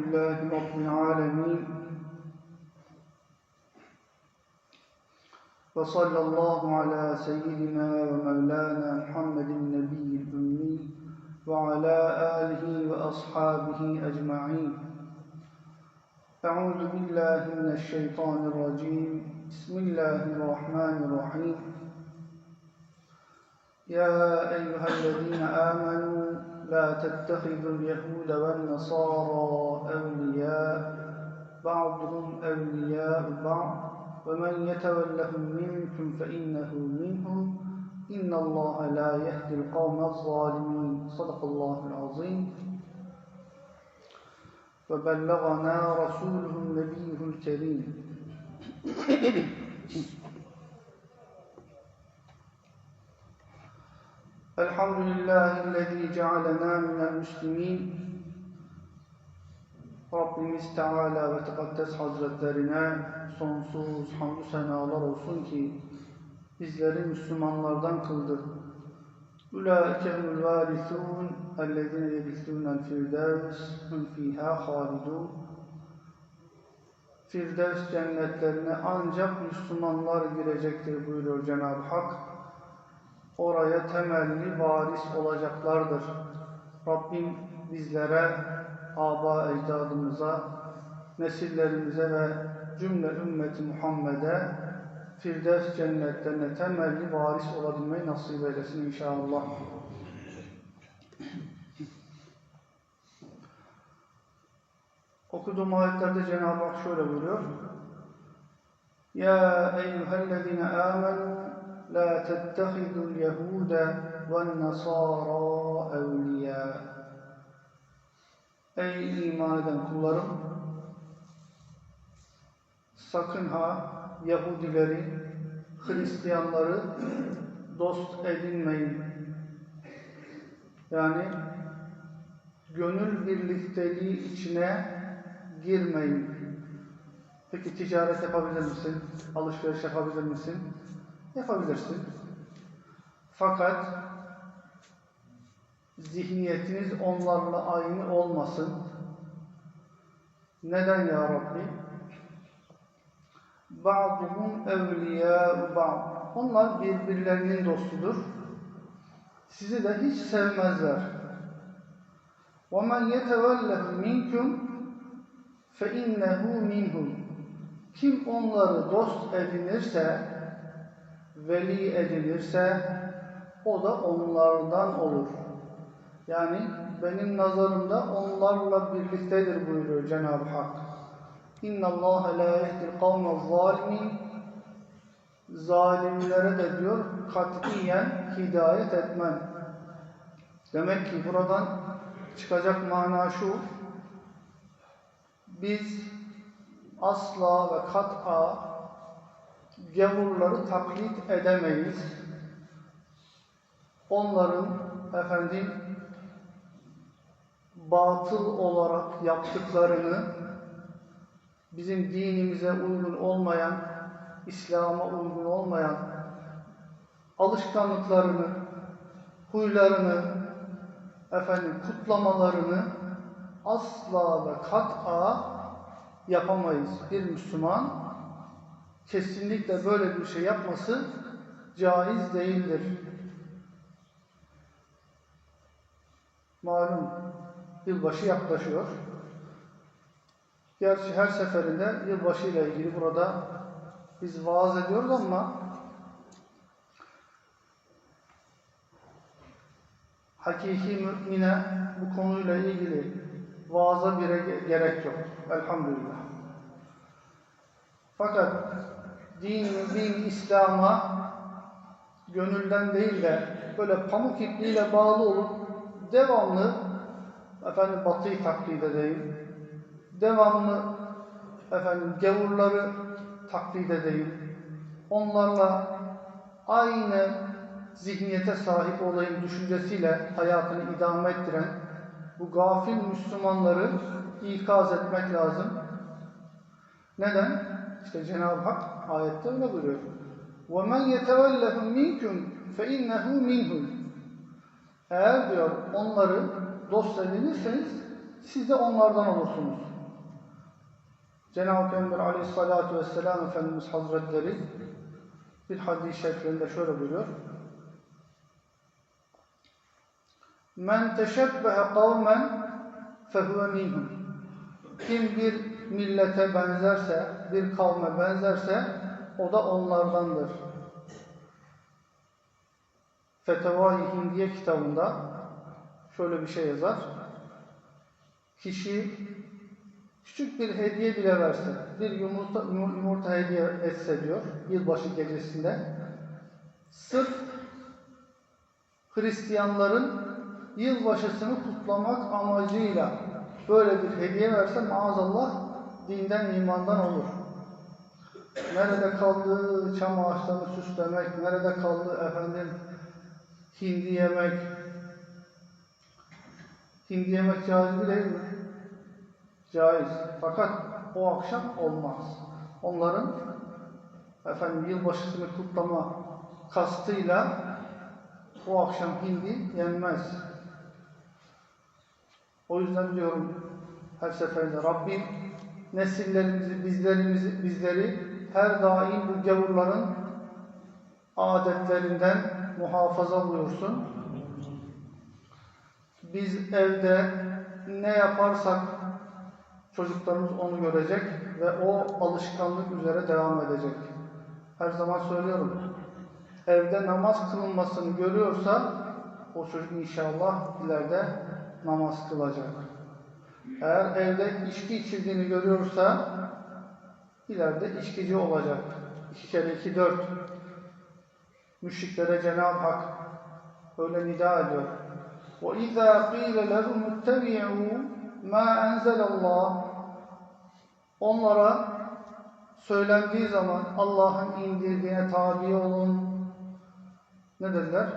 لله رب العالمين. وصلى الله على سيدنا ومولانا محمد النبي الأمي وعلى آله وأصحابه أجمعين. أعوذ بالله من الشيطان الرجيم. بسم الله الرحمن الرحيم. يا أيها الذين آمنوا لا تتخذوا اليهود والنصارى أولياء بعضهم أولياء بعض؟ ومن يتولهم منكم فإنه منهم. إن الله لا يهدي القوم الظالمين. صدق الله العظيم. وبلغنا رسوله النبي الكريم. الحمد لله الذي جعلنا من المسلمين Rabbimiz Teala ve Tekaddes Hazretlerine sonsuz hamdü senalar olsun ki bizleri Müslümanlardan kıldı. Ulaikehumul varithun ellezine yerithunel firdevs hum fiha halidun Firdevs cennetlerine ancak Müslümanlar girecektir buyuruyor Cenab-ı Hak. Oraya temelli varis olacaklardır. Rabbim bizlere aba ecdadımıza, nesillerimize ve cümle ümmeti Muhammed'e Firdevs cennetlerine temelli varis olabilmeyi nasip eylesin inşallah. Okuduğum ayetlerde Cenab-ı Hak şöyle buyuruyor. Ya eyyühellezine amenu tettehidul yehude ve nasara evliya. Ey iman eden kullarım! Sakın ha Yahudileri, Hristiyanları dost edinmeyin. Yani gönül birlikteliği içine girmeyin. Peki ticaret yapabilir misin? Alışveriş yapabilir misin? Yapabilirsin. Fakat zihniyetiniz onlarla aynı olmasın. Neden ya Rabbi? Ba'duhum evliyâ ba'd. Onlar birbirlerinin dostudur. Sizi de hiç sevmezler. وَمَنْ يَتَوَلَّهُ مِنْكُمْ فَاِنَّهُ مِنْهُمْ Kim onları dost edinirse, veli edinirse, o da onlardan olur. Yani benim nazarımda onlarla birliktedir buyuruyor Cenab-ı Hak. İnna Allah la yehdil kavme zalimin zalimlere de diyor katiyen hidayet etmem. Demek ki buradan çıkacak mana şu biz asla ve kat'a gavurları taklit edemeyiz. Onların efendim batıl olarak yaptıklarını bizim dinimize uygun olmayan, İslam'a uygun olmayan alışkanlıklarını, huylarını, efendim kutlamalarını asla ve kat'a yapamayız. Bir Müslüman kesinlikle böyle bir şey yapması caiz değildir. Malum yılbaşı yaklaşıyor. Gerçi her seferinde yılbaşı ile ilgili burada biz vaaz ediyoruz ama hakiki mümine bu konuyla ilgili vaaza bile gerek yok. Elhamdülillah. Fakat din, din İslam'a gönülden değil de böyle pamuk ipliğiyle bağlı olup devamlı efendim batıyı taklit edeyim, devamlı efendim gavurları taklit edeyim, onlarla aynı zihniyete sahip olayım düşüncesiyle hayatını idame ettiren bu gafil Müslümanları ikaz etmek lazım. Neden? İşte Cenab-ı Hak ayette öyle buyuruyor. وَمَنْ يَتَوَلَّهُمْ مِنْكُمْ فَاِنَّهُ مِنْهُمْ Eğer diyor onları dost edinirseniz siz de onlardan olursunuz. Cenab-ı Peygamber aleyhissalatu vesselam Efendimiz Hazretleri bir hadis-i şeriflerinde şöyle buyuruyor. Men teşebbehe kavmen fehuve minhum. Kim bir millete benzerse, bir kavme benzerse o da onlardandır. Fetevai Hindiye kitabında şöyle bir şey yazar. Kişi küçük bir hediye bile verse, bir yumurta, yumurta hediye etse diyor, yılbaşı gecesinde, sırf Hristiyanların yılbaşısını kutlamak amacıyla böyle bir hediye verse maazallah dinden imandan olur. Nerede kaldı çam ağaçlarını süslemek, nerede kaldı efendim hindi yemek, hindi yemek caiz değil mi? Caiz. Fakat o akşam olmaz. Onların efendim yılbaşısını kutlama kastıyla o akşam hindi yenmez. O yüzden diyorum her seferinde Rabbim nesillerimizi, bizlerimizi, bizleri her daim bu gavurların adetlerinden muhafaza buyursun. Biz evde ne yaparsak çocuklarımız onu görecek ve o alışkanlık üzere devam edecek. Her zaman söylüyorum. Evde namaz kılınmasını görüyorsa o çocuk inşallah ileride namaz kılacak. Eğer evde içki içildiğini görüyorsa ileride içkici olacak. İki kere iki dört. Müşriklere Cenab-ı Hak öyle nida ediyor. وَإِذَا قِيلَ لَهُمُ اتَّبِعُوا مَا أَنْزَلَ اللّٰهِ Onlara söylendiği zaman Allah'ın indirdiğine tabi olun. Ne dediler?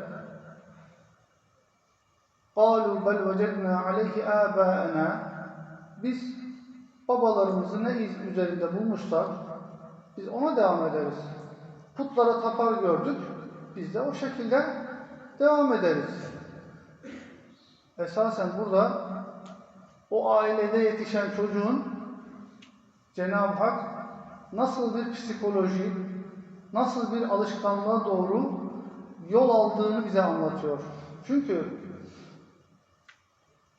قَالُوا بَلْ وَجَدْنَا عَلَيْهِ آبَاءَنَا Biz babalarımızı ne iz üzerinde bulmuşlar, biz ona devam ederiz. Putlara tapar gördük, biz de o şekilde devam ederiz. Esasen burada o ailede yetişen çocuğun Cenab-ı Hak nasıl bir psikoloji, nasıl bir alışkanlığa doğru yol aldığını bize anlatıyor. Çünkü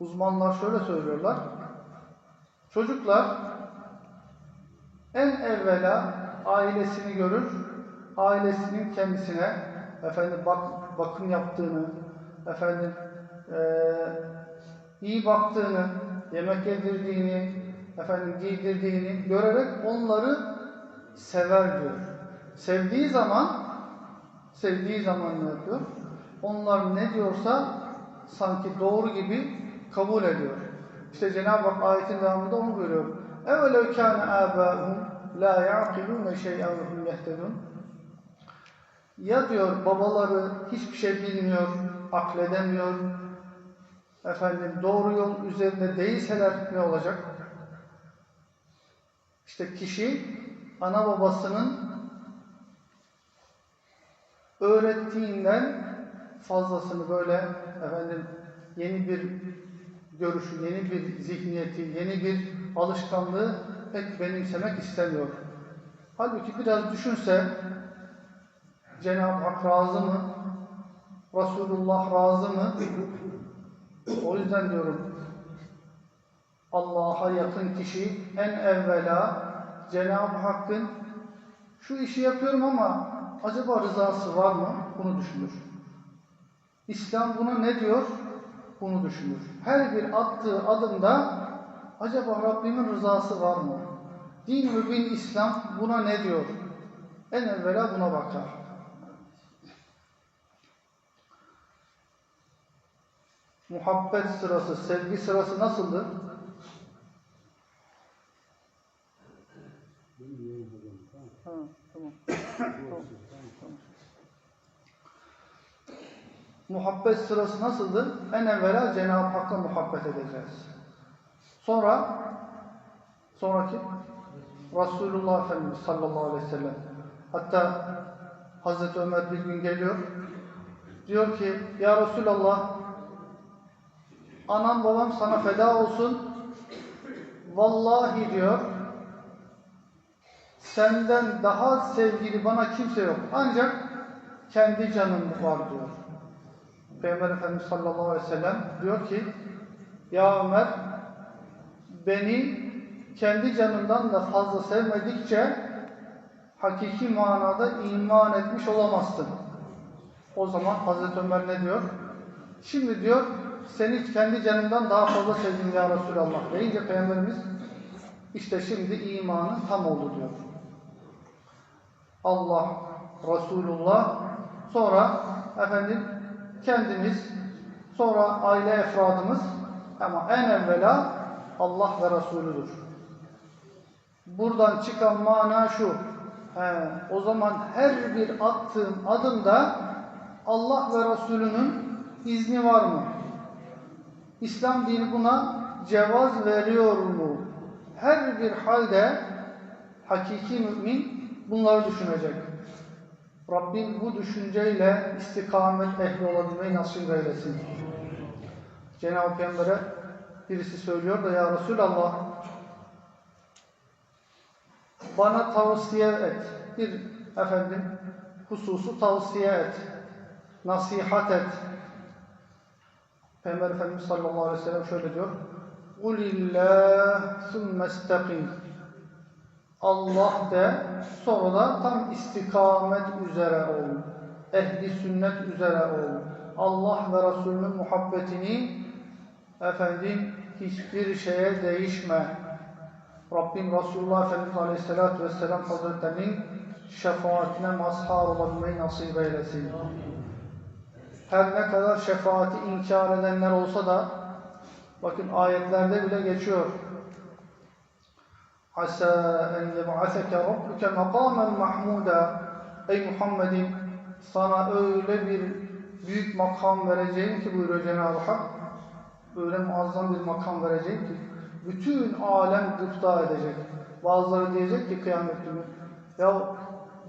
uzmanlar şöyle söylüyorlar. Çocuklar en evvela ailesini görür, ailesinin kendisine efendim bak, bakım yaptığını, efendim eee, iyi baktığını, yemek yedirdiğini, efendim giydirdiğini görerek onları sever diyor. Sevdiği zaman sevdiği zaman ne yapıyor? Onlar ne diyorsa sanki doğru gibi kabul ediyor. İşte Cenab-ı Hak ayetin devamında onu buyuruyor. اَوَلَوْ كَانَ آبَاهُمْ لَا يَعْقِلُونَ شَيْئًا وَهُمْ يَهْتَدُونَ Ya diyor babaları hiçbir şey bilmiyor, akledemiyor, efendim doğru yol üzerinde değilseler ne olacak? İşte kişi ana babasının öğrettiğinden fazlasını böyle efendim yeni bir görüşü, yeni bir zihniyeti, yeni bir alışkanlığı pek benimsemek istemiyor. Halbuki biraz düşünse Cenab-ı Hak razı mı? Resulullah razı mı? O yüzden diyorum Allah'a yakın kişi en evvela Cenab-ı Hakk'ın şu işi yapıyorum ama acaba rızası var mı? Bunu düşünür. İslam buna ne diyor? Bunu düşünür. Her bir attığı adımda acaba Rabbimin rızası var mı? Din mübin İslam buna ne diyor? En evvela buna bakar. Muhabbet sırası, sevgi sırası nasıldır? Ha, tamam. Muhabbet sırası nasıldır? En evvela Cenab-ı Hakk'a muhabbet edeceğiz. Sonra sonraki Resulullah Efendimiz sallallahu aleyhi ve sellem. Hatta Hazreti Ömer bir gün geliyor. Diyor ki ya Resulallah anam babam sana feda olsun Vallahi diyor, senden daha sevgili bana kimse yok. Ancak kendi canım var diyor. Peygamber Efendimiz sallallahu aleyhi ve sellem diyor ki, Ya Ömer, beni kendi canımdan da fazla sevmedikçe hakiki manada iman etmiş olamazsın. O zaman Hazreti Ömer ne diyor? Şimdi diyor, seni kendi canımdan daha fazla sevdim ya Resulallah deyince Peygamberimiz işte şimdi imanın tam oldu diyor. Allah, Resulullah, sonra efendim kendimiz, sonra aile efradımız ama en evvela Allah ve Resulüdür. Buradan çıkan mana şu, he, o zaman her bir attığım adımda Allah ve Resulünün izni var mı? İslam dini buna cevaz veriyor mu? Her bir halde hakiki mümin bunları düşünecek. Rabbim bu düşünceyle istikamet ehli olabilmeyi nasip eylesin. Cenab-ı Peygamber'e birisi söylüyor da ya Resulallah bana tavsiye et. Bir efendim hususu tavsiye et. Nasihat et. Peygamber Efendimiz sallallahu aleyhi ve sellem şöyle diyor. Kulillah sümme istakim. Allah de sonra tam istikamet üzere ol. Ehli sünnet üzere ol. Allah ve Resulünün muhabbetini efendim hiçbir şeye değişme. Rabbim Resulullah Efendimiz Aleyhisselatü Vesselam Hazretlerinin şefaatine mazhar olabilmeyi nasip eylesin. Her ne kadar şefaati inkar edenler olsa da bakın ayetlerde bile geçiyor. Asa en yeb'aseke rabbuke makamen mahmuda Ey Muhammed'im sana öyle bir büyük makam vereceğim ki buyuruyor Cenab-ı Hak. Öyle muazzam bir makam vereceğim ki bütün alem gıpta edecek. Bazıları diyecek ki kıyamet günü ya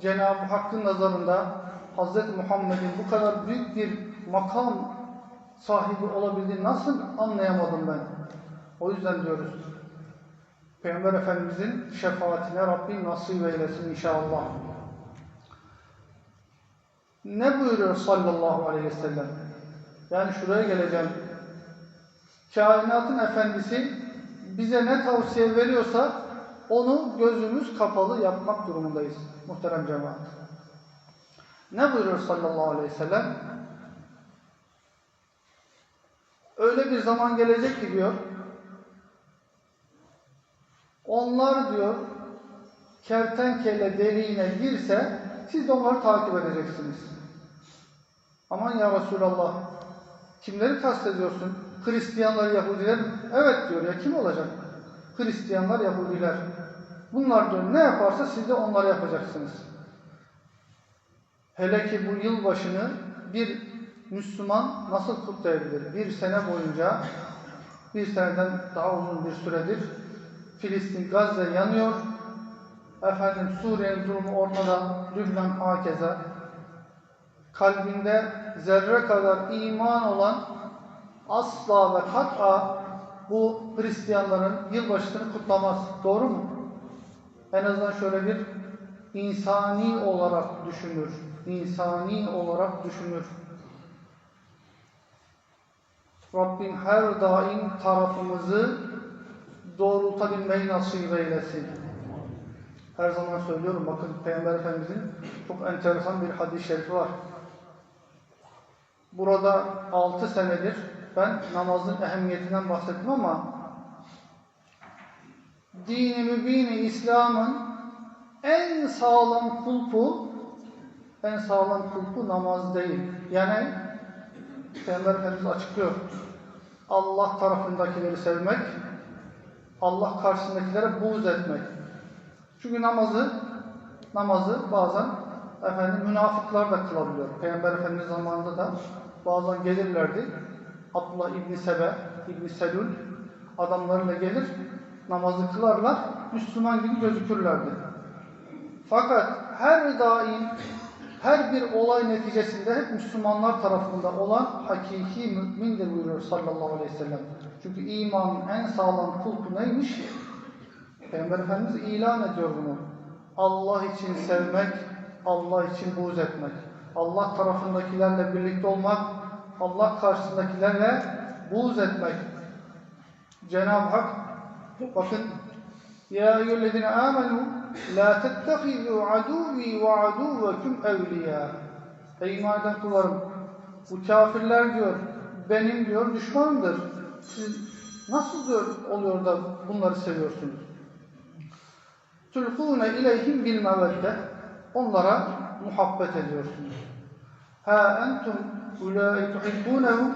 Cenab-ı Hakk'ın nazarında Hz. Muhammed'in bu kadar büyük bir makam sahibi olabildiğini nasıl anlayamadım ben? O yüzden diyoruz. Peygamber Efendimizin şefaatine Rabbim nasip eylesin inşallah. Ne buyuruyor sallallahu aleyhi ve sellem? Yani şuraya geleceğim. Kainatın efendisi bize ne tavsiye veriyorsa onu gözümüz kapalı yapmak durumundayız muhterem cemaat. Ne buyuruyor sallallahu aleyhi ve sellem? Öyle bir zaman gelecek ki diyor, onlar diyor, kertenkele deliğine girse, siz de onları takip edeceksiniz. Aman ya Resulallah, kimleri kastediyorsun? Hristiyanlar, Yahudiler? Evet diyor ya, kim olacak? Hristiyanlar, Yahudiler. Bunlar diyor, ne yaparsa siz de onları yapacaksınız. Hele ki bu yılbaşını bir Müslüman nasıl kutlayabilir? Bir sene boyunca, bir seneden daha uzun bir süredir Filistin, Gazze yanıyor. Efendim Suriye'nin durumu ortada, Lübnan hakeza. Kalbinde zerre kadar iman olan asla ve kat'a bu Hristiyanların yılbaşını kutlamaz. Doğru mu? En azından şöyle bir insani olarak düşünür. İnsani olarak düşünür. Rabbim her daim tarafımızı doğrultabilmeyi nasip eylesin. Her zaman söylüyorum bakın Peygamber Efendimizin çok enteresan bir hadis-i şerifi var. Burada 6 senedir ben namazın ehemmiyetinden bahsettim ama dini mübini İslam'ın en sağlam kulpu en sağlam kulpu namaz değil. Yani Peygamber Efendimiz açıklıyor. Allah tarafındakileri sevmek, Allah karşısındakilere buğz etmek. Çünkü namazı namazı bazen efendim münafıklar da kılabiliyor. Peygamber Efendimiz zamanında da bazen gelirlerdi. Abdullah İbni Sebe, İbni Selül adamlarıyla gelir, namazı kılarlar, Müslüman gibi gözükürlerdi. Fakat her daim, her bir olay neticesinde hep Müslümanlar tarafında olan hakiki mümindir buyuruyor sallallahu aleyhi ve sellem. Çünkü imanın en sağlam kulpu neymiş? Peygamber Efendimiz ilan ediyor bunu. Allah için sevmek, Allah için buğz etmek. Allah tarafındakilerle birlikte olmak, Allah karşısındakilerle buğz etmek. Cenab-ı Hak bakın Ya eyyühellezine amenu la tettehizu aduvi ve aduvekum evliya Ey iman kullarım bu kafirler diyor benim diyor düşmanımdır. Siz nasıl oluyor da bunları seviyorsunuz? Tulkûne ileyhim bil mevedde Onlara muhabbet ediyorsunuz. Ha entum ulâi tuhibbûnehum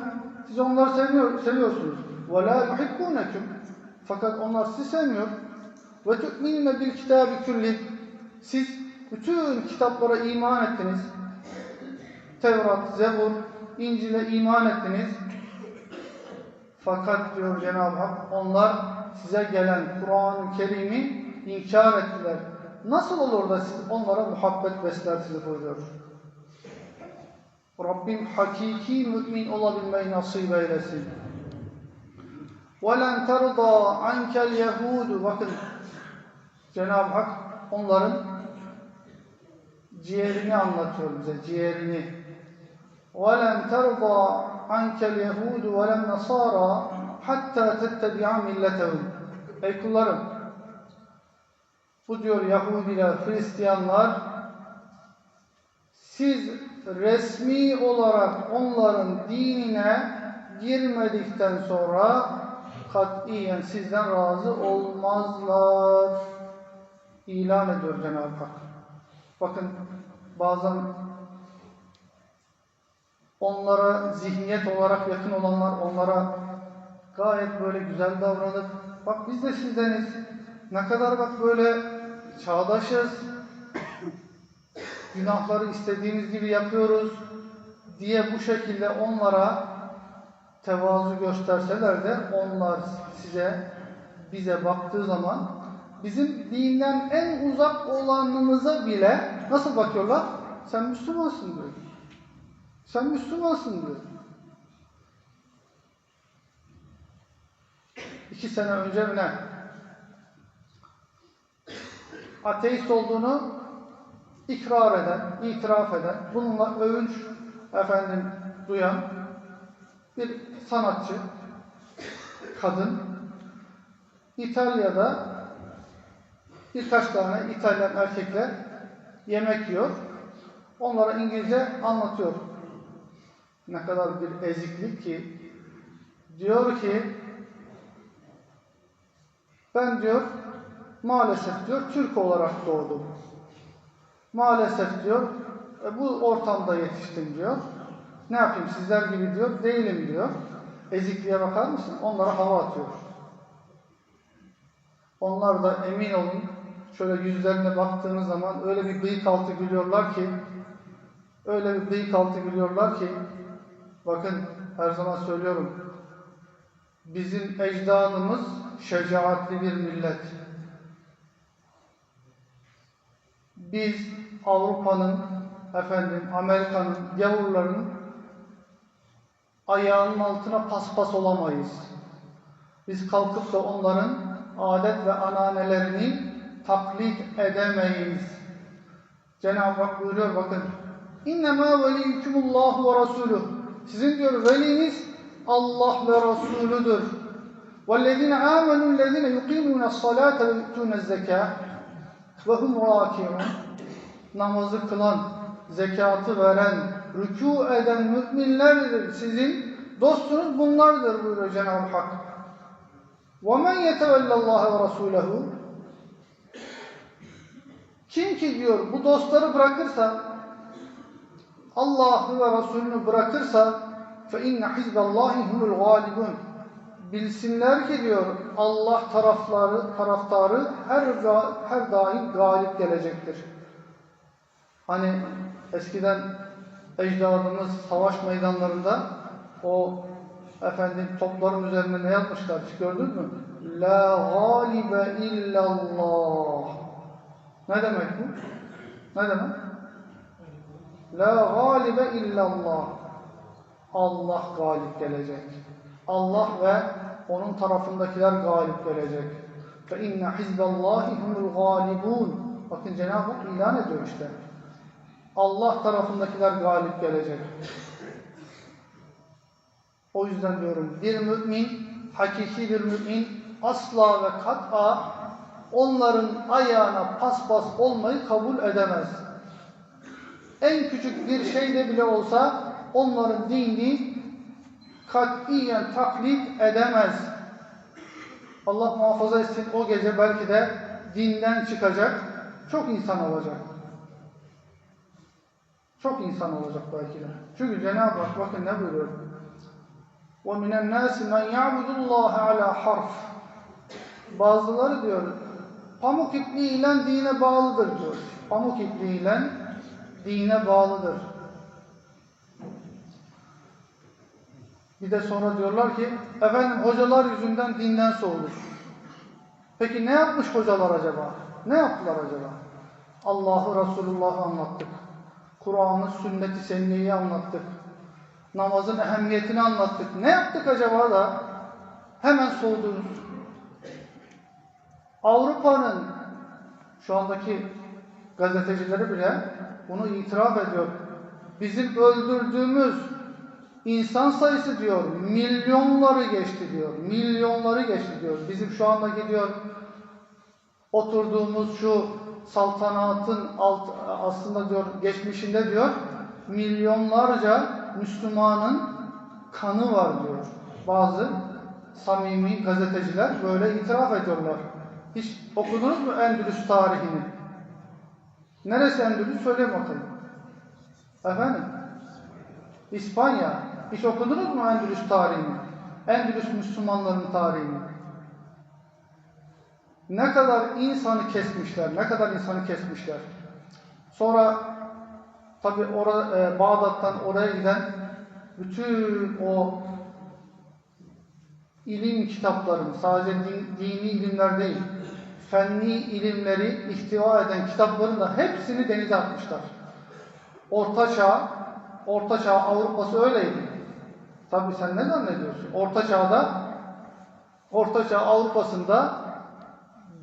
Siz onları seviyor, seviyorsunuz. Ve lâ yuhibbûnekum Fakat onlar sizi sevmiyor. Ve tu'minne bil kitâbi külli Siz bütün kitaplara iman ettiniz. Tevrat, Zebur, İncil'e iman ettiniz. Fakat diyor Cenab-ı Hak onlar size gelen Kur'an-ı Kerim'i inkar ettiler. Nasıl olur da siz onlara muhabbet beslersiniz buyuruyor. Rabbim hakiki mümin olabilmeyi nasip eylesin. وَلَنْ تَرْضَى عَنْكَ الْيَهُودُ Bakın Cenab-ı Hak onların ciğerini anlatıyor bize, ciğerini. وَلَنْ تَرْضَى anke yehudu ve lem nasara hatta tettebi'a milletehum. Ey kullarım, bu diyor Yahudiler, Hristiyanlar, siz resmi olarak onların dinine girmedikten sonra katiyen sizden razı olmazlar. İlan ediyor Cenab-ı Hak. Bakın bazen onlara zihniyet olarak yakın olanlar onlara gayet böyle güzel davranıp bak biz de sizdeniz ne kadar bak böyle çağdaşız günahları istediğimiz gibi yapıyoruz diye bu şekilde onlara tevazu gösterseler de onlar size bize baktığı zaman bizim dinden en uzak olanımıza bile nasıl bakıyorlar? Sen Müslümansın diyor. Sen Müslümansın diyor. İki sene önce mi ne? Ateist olduğunu ikrar eden, itiraf eden, bununla övünç efendim duyan bir sanatçı, kadın İtalya'da birkaç tane İtalyan erkekler yemek yiyor. Onlara İngilizce anlatıyor. Ne kadar bir eziklik ki diyor ki ben diyor maalesef diyor Türk olarak doğdum. Maalesef diyor e, bu ortamda yetiştim diyor. Ne yapayım sizler gibi diyor değilim diyor. Ezikliğe bakar mısın? Onlara hava atıyor. Onlar da emin olun şöyle yüzlerine baktığınız zaman öyle bir bıyık altı gülüyorlar ki öyle bir bıyık altı gülüyorlar ki bakın her zaman söylüyorum bizim ecdadımız şecaatli bir millet. Biz Avrupa'nın efendim Amerika'nın gavurlarının ayağının altına paspas olamayız. Biz kalkıp da onların adet ve ananelerini taklit edemeyiz. Cenab-ı Hak buyuruyor bakın. İnnemâ veliyyukumullahu ve rasuluh. Sizin diyor veliniz Allah ve Resulüdür. وَالَّذِينَ آمَنُوا الَّذِينَ يُقِيمُونَ الصَّلَاةَ وَيُؤْتُونَ الزَّكَاةَ وَهُمْ رَاكِعُونَ Namazı kılan, zekatı veren, rükû eden müminlerdir. Sizin dostunuz bunlardır buyuruyor Cenab-ı Hak. وَمَنْ يَتَوَلَّ اللّٰهَ وَرَسُولَهُ Kim ki diyor bu dostları bırakırsa, Allah'ı ve Resulünü bırakırsa فَاِنَّ حِزْبَ اللّٰهِ هُمُ الْغَالِبُونَ Bilsinler ki diyor Allah tarafları, taraftarı her, her daim galip gelecektir. Hani eskiden ecdadımız savaş meydanlarında o efendim topların üzerine ne yapmışlar hiç gördün mü? La galibe illallah. Ne demek bu? Ne demek? La galibe illallah. Allah galip gelecek. Allah ve onun tarafındakiler galip gelecek. Ve inne hizballahi humul galibun. Bakın Cenab-ı Hak ilan ediyor işte. Allah tarafındakiler galip gelecek. O yüzden diyorum bir mümin, hakiki bir mümin asla ve kat'a onların ayağına paspas olmayı kabul edemez En küçük bir şeyde bile olsa onların dini katiyen taklit edemez. Allah muhafaza etsin o gece belki de dinden çıkacak, çok insan olacak. Çok insan olacak belki de. Çünkü Cenab-ı Hak bakın ne buyuruyor? وَمِنَ النَّاسِ مَنْ يَعْبُدُ اللّٰهَ عَلَى حَرْفٍ Bazıları diyor, pamuk ipliğiyle dine bağlıdır diyor. Pamuk ipliğiyle dine bağlıdır. Bir de sonra diyorlar ki, efendim hocalar yüzünden dinden soğulur. Peki ne yapmış hocalar acaba? Ne yaptılar acaba? Allah'ı Resulullah'ı anlattık. Kur'an'ı, sünnet-i senniyeyi anlattık. Namazın ehemmiyetini anlattık. Ne yaptık acaba da hemen soğudunuz? Avrupa'nın şu andaki gazetecileri bile bunu itiraf ediyor. Bizim öldürdüğümüz insan sayısı diyor milyonları geçti diyor. Milyonları geçti diyor. Bizim şu andaki diyor oturduğumuz şu saltanatın alt, aslında diyor geçmişinde diyor milyonlarca Müslümanın kanı var diyor. Bazı samimi gazeteciler böyle itiraf ediyorlar. Hiç okudunuz mu Endülüs tarihini? Neresi Endülüs? Söyleyin bakalım. Efendim? İspanya. Hiç okudunuz mu Endülüs tarihini? Endülüs Müslümanların tarihini. Ne kadar insanı kesmişler, ne kadar insanı kesmişler. Sonra tabi ora, e, Bağdat'tan oraya giden bütün o ilim kitaplarını, sadece din, dini ilimler değil, fenni ilimleri ihtiva eden kitapların da hepsini denize atmışlar. Orta Çağ, Orta Çağ Avrupa'sı öyleydi. Tabi sen ne zannediyorsun? Orta Çağ'da, Orta Çağ Avrupa'sında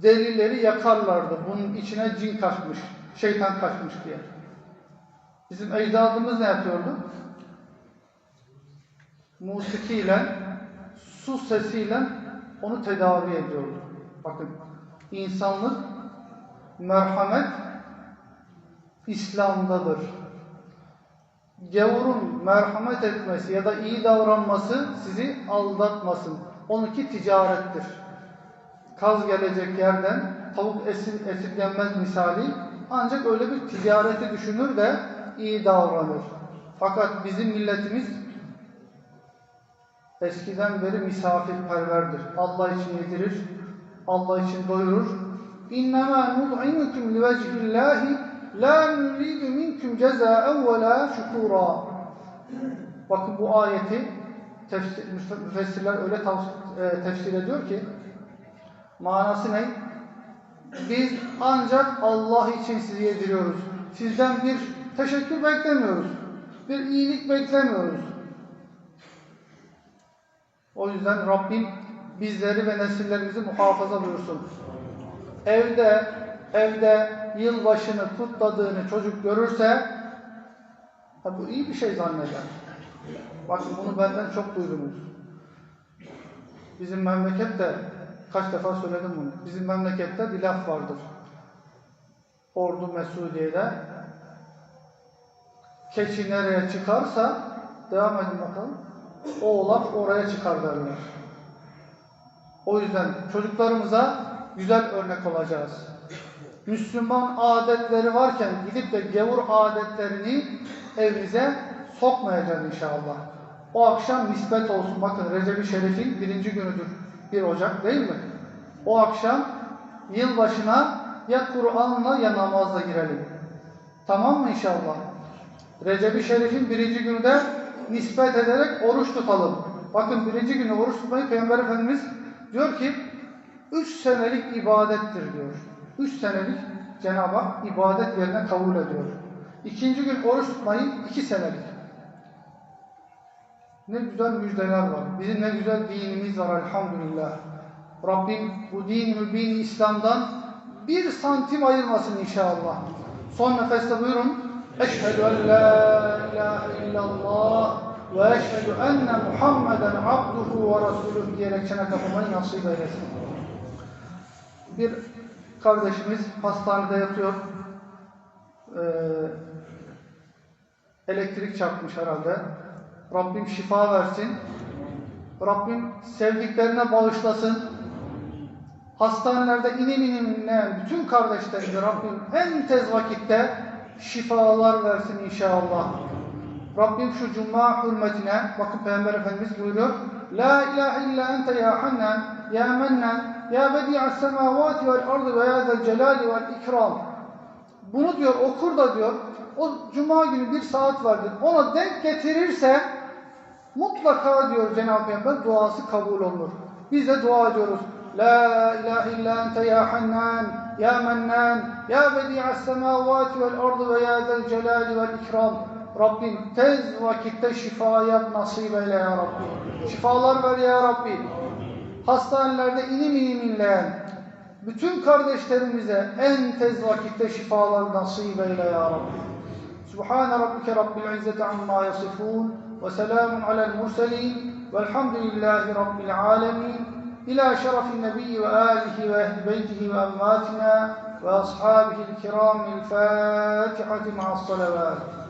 delileri yakarlardı. Bunun içine cin kaçmış, şeytan kaçmış diye. Bizim ecdadımız ne yapıyordu? Musikiyle, su sesiyle onu tedavi ediyordu. Bakın, insanlık, merhamet İslam'dadır. Gavurun merhamet etmesi ya da iyi davranması sizi aldatmasın. Onunki ticarettir. Kaz gelecek yerden tavuk esir, esirgenmez misali ancak öyle bir ticareti düşünür de iyi davranır. Fakat bizim milletimiz eskiden beri misafirperverdir. Allah için yedirir, Allah için doyurur. İnnemâ nud'imukum livecihillâhi la nuridu minkum cezâen ve la şükûrâ. Bakın bu ayeti tefsir, müfessirler öyle e, tefsir ediyor ki manası ne? Biz ancak Allah için sizi yediriyoruz. Sizden bir teşekkür beklemiyoruz. Bir iyilik beklemiyoruz. O yüzden Rabbim bizleri ve nesillerimizi muhafaza buyursun. Evde, evde yılbaşını kutladığını çocuk görürse ha bu iyi bir şey zanneder. Bakın bunu benden çok duydunuz. Bizim memlekette kaç defa söyledim bunu. Bizim memlekette bir laf vardır. Ordu Mesudiye'de keçi nereye çıkarsa devam edin bakalım. Oğlak oraya çıkar derler. O yüzden çocuklarımıza güzel örnek olacağız. Müslüman adetleri varken gidip de gavur adetlerini evimize sokmayacağız inşallah. O akşam nispet olsun. Bakın Recep-i Şerif'in birinci günüdür. 1 Ocak değil mi? O akşam yılbaşına ya Kur'an'la ya namazla girelim. Tamam mı inşallah? Recep-i Şerif'in birinci günü de nispet ederek oruç tutalım. Bakın birinci günü oruç tutmayı Peygamber Efendimiz diyor ki üç senelik ibadettir diyor. Üç senelik Cenab-ı Hak ibadet yerine kabul ediyor. İkinci gün oruç tutmayı iki senelik. Ne güzel müjdeler var. Bizim ne güzel dinimiz var elhamdülillah. Rabbim bu din mübin İslam'dan bir santim ayırmasın inşallah. Son nefeste buyurun. Eşhedü en la ilahe illallah ve eşhedü enne Muhammeden abduhu ve resuluhu diyerek çene kapamayı nasip eylesin. Bir kardeşimiz hastanede yatıyor. Ee, elektrik çarpmış herhalde. Rabbim şifa versin. Rabbim sevdiklerine bağışlasın. Hastanelerde inim inim inleyen bütün kardeşlerimize Rabbim en tez vakitte şifalar versin inşallah. Rabbim şu cuma hürmetine, bakın Peygamber Efendimiz buyuruyor. La ilahe illa ente ya hannan, ya mennan, ya bedi'as semavati vel ardı ve ya zel celali vel ikram. Bunu diyor okur da diyor, o cuma günü bir saat vardır. Ona denk getirirse mutlaka diyor Cenab-ı Peygamber duası kabul olur. Biz de dua ediyoruz. La ilahe illa ente ya hannan, ya mennan, ya bedi'as semavati vel ardı ve ya zel celali vel ikram. Rabbim tez vakitte şifa yap nasip eyle ya Rabbi. Şifalar ver ya Rabbi. Hastanelerde inim inim inleyen bütün kardeşlerimize en tez vakitte şifalar nasip eyle ya Rabbi. Subhane rabbike rabbil izzeti amma yasifun ve selamun alel murselin velhamdülillahi rabbil alemin ila şerefin nebiyyi ve alihi ve ehli beytihi ve emmatina ve ashabihi kiramil fatihati ma'as salavat.